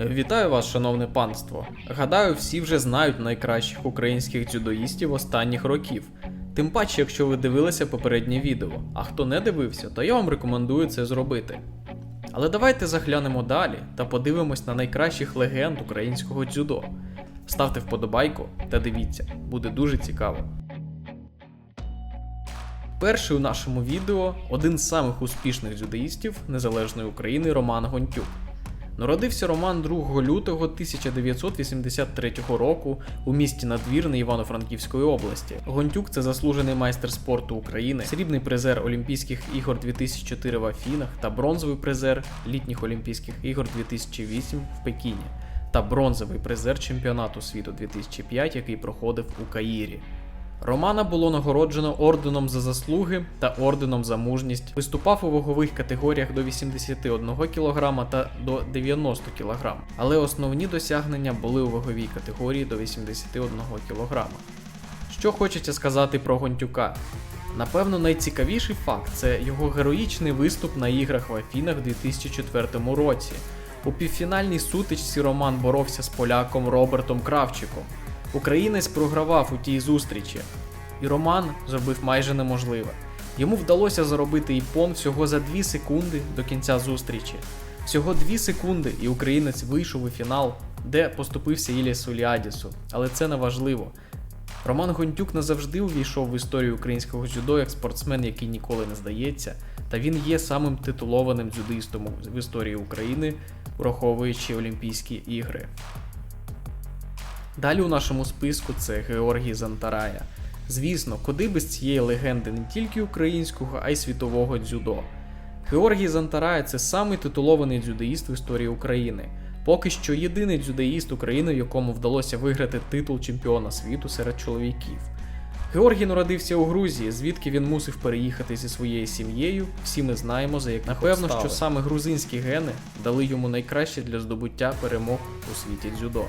Вітаю вас, шановне панство. Гадаю, всі вже знають найкращих українських дзюдоїстів останніх років. Тим паче, якщо ви дивилися попереднє відео, а хто не дивився, то я вам рекомендую це зробити. Але давайте заглянемо далі та подивимось на найкращих легенд українського дзюдо. Ставте вподобайку та дивіться, буде дуже цікаво. Перший у нашому відео один з самих успішних дзюдоїстів Незалежної України Роман Гонтюк. Народився Роман 2 лютого 1983 року у місті Надвірне Івано-Франківської області. Гонтюк це заслужений майстер спорту України, срібний призер Олімпійських ігор 2004 в Афінах та бронзовий призер літніх Олімпійських ігор 2008 в Пекіні та бронзовий призер чемпіонату світу 2005, який проходив у Каїрі. Романа було нагороджено орденом за заслуги та орденом за мужність. Виступав у вагових категоріях до 81 кг та до 90 кг, але основні досягнення були у ваговій категорії до 81 кг. Що хочеться сказати про Гонтюка? Напевно, найцікавіший факт це його героїчний виступ на іграх в Афінах у 2004 році. У півфінальній сутичці Роман боровся з поляком Робертом Кравчиком. Українець програвав у тій зустрічі, і Роман зробив майже неможливе. Йому вдалося заробити іпон всього за 2 секунди до кінця зустрічі. Всього 2 секунди, і українець вийшов у фінал, де поступився Ілісу Ліадісу. Але це не важливо. Роман Гонтюк назавжди увійшов в історію українського дзюдо як спортсмен, який ніколи не здається, та він є самим титулованим дзюдоїстом в історії України, враховуючи Олімпійські ігри. Далі у нашому списку це Георгій Зантарая. Звісно, куди без цієї легенди не тільки українського, а й світового дзюдо. Георгій Зантарая це самий титулований дзюдоїст в історії України. Поки що єдиний дзюдоїст України, якому вдалося виграти титул чемпіона світу серед чоловіків. Георгій народився у Грузії, звідки він мусив переїхати зі своєю сім'єю. Всі ми знаємо, за як напевно, що саме грузинські гени дали йому найкраще для здобуття перемог у світі дзюдо.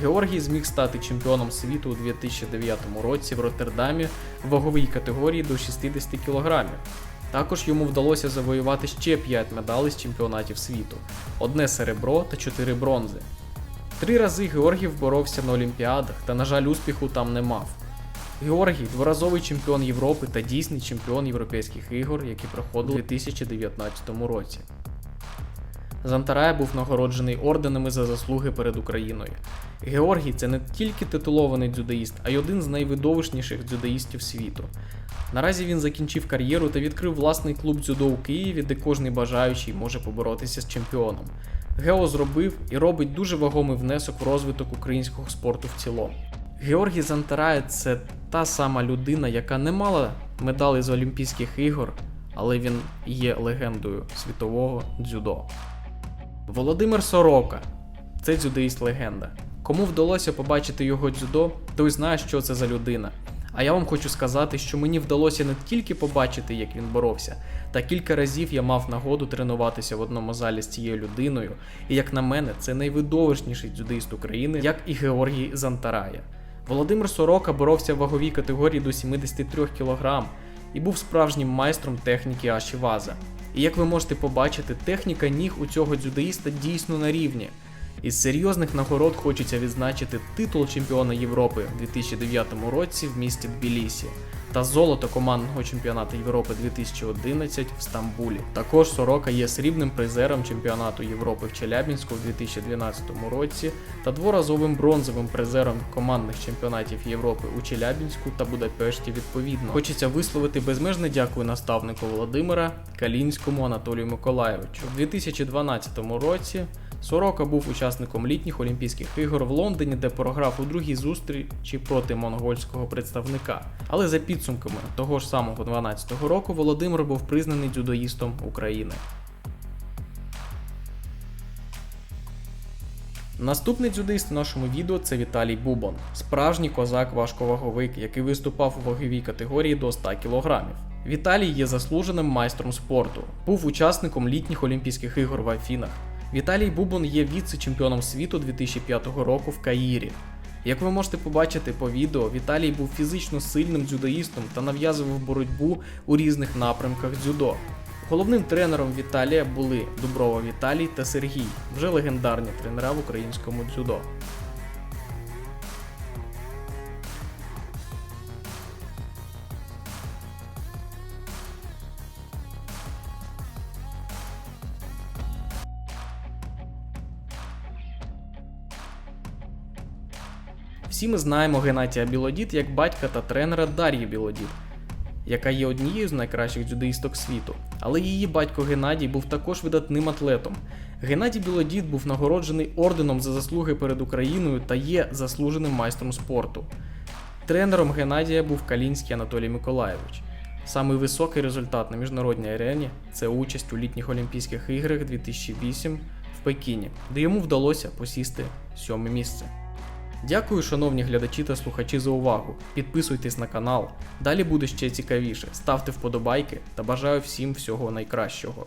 Георгій зміг стати чемпіоном світу у 2009 році в Роттердамі в ваговій категорії до 60 кг. Також йому вдалося завоювати ще 5 медалей з чемпіонатів світу: одне серебро та 4 бронзи. Три рази Георгів боровся на Олімпіадах, та, на жаль, успіху там не мав. Георгій дворазовий чемпіон Європи та дійсний чемпіон Європейських ігор, які проходили у 2019 році. Зантарая був нагороджений орденами за заслуги перед Україною. Георгій це не тільки титулований дзюдоїст, а й один з найвидовищніших дзюдоїстів світу. Наразі він закінчив кар'єру та відкрив власний клуб дзюдо у Києві, де кожний бажаючий може поборотися з чемпіоном. Гео зробив і робить дуже вагомий внесок в розвиток українського спорту в цілому. Георгій Зантарая це та сама людина, яка не мала медалей з Олімпійських ігор, але він є легендою світового дзюдо. Володимир Сорока це дзюдоїст легенда. Кому вдалося побачити його дзюдо, той знає, що це за людина. А я вам хочу сказати, що мені вдалося не тільки побачити, як він боровся, та кілька разів я мав нагоду тренуватися в одному залі з цією людиною, і як на мене, це найвидовищніший дзюдоїст України, як і Георгій Зантарая. Володимир Сорока боровся в ваговій категорії до 73 кг і був справжнім майстром техніки Ашіваза. І як ви можете побачити, техніка ніг у цього дзюдоїста дійсно на рівні. Із серйозних нагород хочеться відзначити титул чемпіона Європи у 2009 році в місті Тбілісі та золото командного чемпіонату Європи 2011 в Стамбулі. Також Сорока є срібним призером чемпіонату Європи в Челябінську в 2012 році та дворазовим бронзовим призером командних чемпіонатів Європи у Челябінську та Будапешті відповідно. Хочеться висловити безмежне дякую наставнику Володимира Калінському Анатолію Миколаєвичу. У 2012 році Сорока був учасником літніх Олімпійських ігор в Лондоні, де програв у другій зустрічі проти монгольського представника. Але за підсумками того ж самого 12-го року Володимир був признаний дзюдоїстом України. Наступний дзюдоїст в нашому відео це Віталій Бубон, справжній козак-важковаговик, який виступав у ваговій категорії до 100 кг. Віталій є заслуженим майстром спорту, був учасником літніх Олімпійських ігор в Афінах. Віталій Бубон є віце-чемпіоном світу 2005 року в Каїрі. Як ви можете побачити по відео, Віталій був фізично сильним дзюдоїстом та нав'язував боротьбу у різних напрямках дзюдо. Головним тренером Віталія були Дуброва Віталій та Сергій, вже легендарні тренера в українському дзюдо. Всі ми знаємо Геннадія Білодід як батька та тренера Дар'ї Білодід, яка є однією з найкращих дзюдоїсток світу. Але її батько Геннадій був також видатним атлетом. Геннадій Білодід був нагороджений орденом за заслуги перед Україною та є заслуженим майстром спорту. Тренером Геннадія був Калінський Анатолій Миколайович. Самий високий результат на міжнародній арені це участь у літніх Олімпійських іграх 2008 в Пекіні, де йому вдалося посісти сьоме місце. Дякую, шановні глядачі та слухачі, за увагу. Підписуйтесь на канал. Далі буде ще цікавіше. Ставте вподобайки та бажаю всім всього найкращого.